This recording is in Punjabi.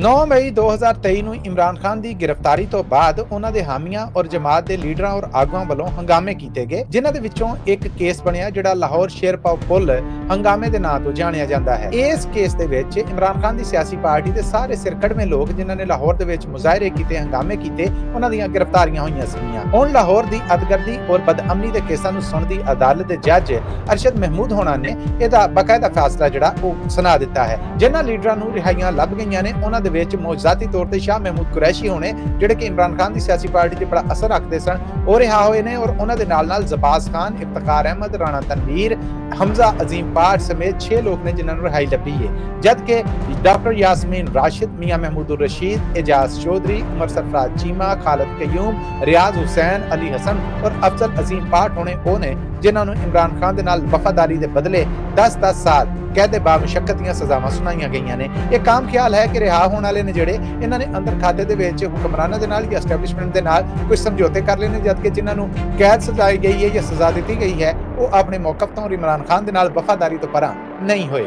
9 ਮਈ 2023 ਨੂੰ ਇਮਰਾਨ ਖਾਨ ਦੀ ਗ੍ਰਿਫਤਾਰੀ ਤੋਂ ਬਾਅਦ ਉਹਨਾਂ ਦੇ ਹਾਮੀਆਂ ਔਰ ਜਮਾਤ ਦੇ ਲੀਡਰਾਂ ਔਰ ਆਗੂਆਂ ਵੱਲੋਂ ਹੰਗਾਮੇ ਕੀਤੇ ਗਏ, ਜਿਨ੍ਹਾਂ ਦੇ ਵਿੱਚੋਂ ਇੱਕ ਕੇਸ ਬਣਿਆ ਜਿਹੜਾ ਲਾਹੌਰ ਸ਼ੇਰਪਾਓ ਪੁੱਲ ਹੰਗਾਮੇ ਦੇ ਨਾਂ ਤੋਂ ਜਾਣਿਆ ਜਾਂਦਾ ਹੈ। ਇਸ ਕੇਸ ਦੇ ਵਿੱਚ ਇਮਰਾਨ ਖਾਨ ਦੀ ਸਿਆਸੀ ਪਾਰਟੀ ਦੇ ਸਾਰੇ ਸਿਰਕੜਵੇਂ ਲੋਕ ਜਿਨ੍ਹਾਂ ਨੇ ਲਾਹੌਰ ਦੇ ਵਿੱਚ ਮੁਜ਼ਾਹਰੇ ਕੀਤੇ, ਹੰਗਾਮੇ ਕੀਤੇ, ਉਹਨਾਂ ਦੀਆਂ ਗ੍ਰਿਫਤਾਰੀਆਂ ਹੋਈਆਂ ਸੀਗੀਆਂ। ਹੁਣ ਲਾਹੌਰ ਦੀ ਅਦਗਰਦੀ ਔਰ ਬਦਅਮਨੀ ਦੇ ਕੇਸਾਂ ਨੂੰ ਸੁਣਦੀ ਅਦਾਲਤ ਦੇ ਜੱਜ ਅਰਸ਼ਦ ਮਹਿਮੂਦ ਹੋਣਾ ਨੇ ਇਹਦਾ ਬਕਾਇਦਾ ਫੈਸਲਾ ਜਿਹੜਾ ਉਹ ਸੁਣਾ ਦਿੱਤਾ ਹੈ। ਜਿਨ੍ਹਾਂ ਲੀਡਰਾਂ ਨੂੰ ਰਿਹਾਈਆਂ ਲੱਭ ਗਈਆਂ ਨੇ, ਉਹਨਾਂ ਦੇ ਵਿੱਚ ਮੌਜਜ਼ਾਤੀ ਤੌਰ ਤੇ ਸ਼ਾਹ ਮਹਿਮੂਦ ਕੁਰੈਸ਼ੀ ਹੋਣੇ, ਜਿਹੜੇ ਕਿ ਇਮਰਾਨ ਖਾਨ ਦੀ ਸਿਆਸੀ ਪਾਰਟੀ ਤੇ ਬੜਾ ਅਸਰ ਰੱਖਦੇ ਸਨ, ਉਹ ਰਿਹਾ ਹੋਏ ਨੇ ਔਰ ਉਹਨਾਂ ਦੇ ਨਾਲ ਨਾਲ ਜ਼ਬਾਸ ਖਾਨ, ਇਫਤਖਾਰ ਅਹਿਮਦ, ਰਾਣਾ ਤਨਵੀਰ, ਹਮਜ਼ਾ ਅਜ਼ੀਮ ਪਾਰ ਸਮੇਤ 6 ਲੋਕ ਨੇ ਜਿਨ੍ਹਾਂ ਨੂੰ ਰਿਹਾਈ ਲੱਭੀ ਹੈ ਜਦਕਿ ਡਾਕਟਰ ਯਾਸਮੀਨ ਰਾਸ਼ਿਦ, ਮੀਆਂ ਮਹਿਮੂਦੁਰ ਰਸ਼ੀਦ, ਇਜਾਜ਼ ਚੌਧਰੀ, ਉਮਰ ਸਰਫਰਾਜ਼ ਚੀਮਾ, ਖਾਲਦ ਕਯੂਮ, ਰਿਆਜ਼ ਹੁਸੈਨ, ਅਲੀ ਹਸਨ ਔਰ ਅਫਜ਼ਲ ਅਜ਼ੀਮ ਪਾਠ ਹੋਣੇ, ਉਹ ਨੇ ਜਿਨ੍ਹਾਂ ਨੂੰ ਇਮਰਾਨ ਖਾਨ ਦੇ ਨਾਲ ਵਫਾਦਾਰੀ ਦੇ ਬਦਲੇ 10-10 ਸਾਲ ਕੈਦ ਦੇ ਬਾਮਸ਼ਕਤ ਦੀਆਂ ਸਜ਼ਾਵਾਂ ਸੁਣਾਈਆਂ ਗਈਆਂ ਨੇ। ਇਹ ਕਾਮ ਖਿਆਲ ਹੈ ਕਿ ਰਿਹਾ ਹੋਣ ਵਾਲੇ ਨੇ ਜਿਹੜੇ ਇਹਨਾਂ ਨੇ ਅੰਦਰ ਖਾਤੇ ਦੇ ਵਿੱਚ ਹੁਕਮਰਾਨਾਂ ਦੇ ਨਾਲ ਜਾਂ ਐਸਟੈਬਲਿਸ਼ਮੈਂਟ ਦੇ ਨਾਲ ਕੁਝ ਸਮਝੌਤੇ ਕਰ ਲਏ ਨੇ, ਜਦਕਿ ਜਿਨ੍ਹਾਂ ਨੂੰ ਕੈਦ ਸਜ਼ਾਈ ਗਈ ਹੈ ਜਾਂ ਸਜ਼ਾ ਦਿੱਤੀ ਗਈ ਹੈ, ਉਹ ਆਪਣੇ ਮੌਕਫ ਤੋਂ ਇਮਰਾਨ ਖਾਨ ਦੇ ਨਾਲ ਵਫਾਦਾਰੀ ਤੋਂ ਪਰਾਂ ਨਹੀਂ ਹੋਏ।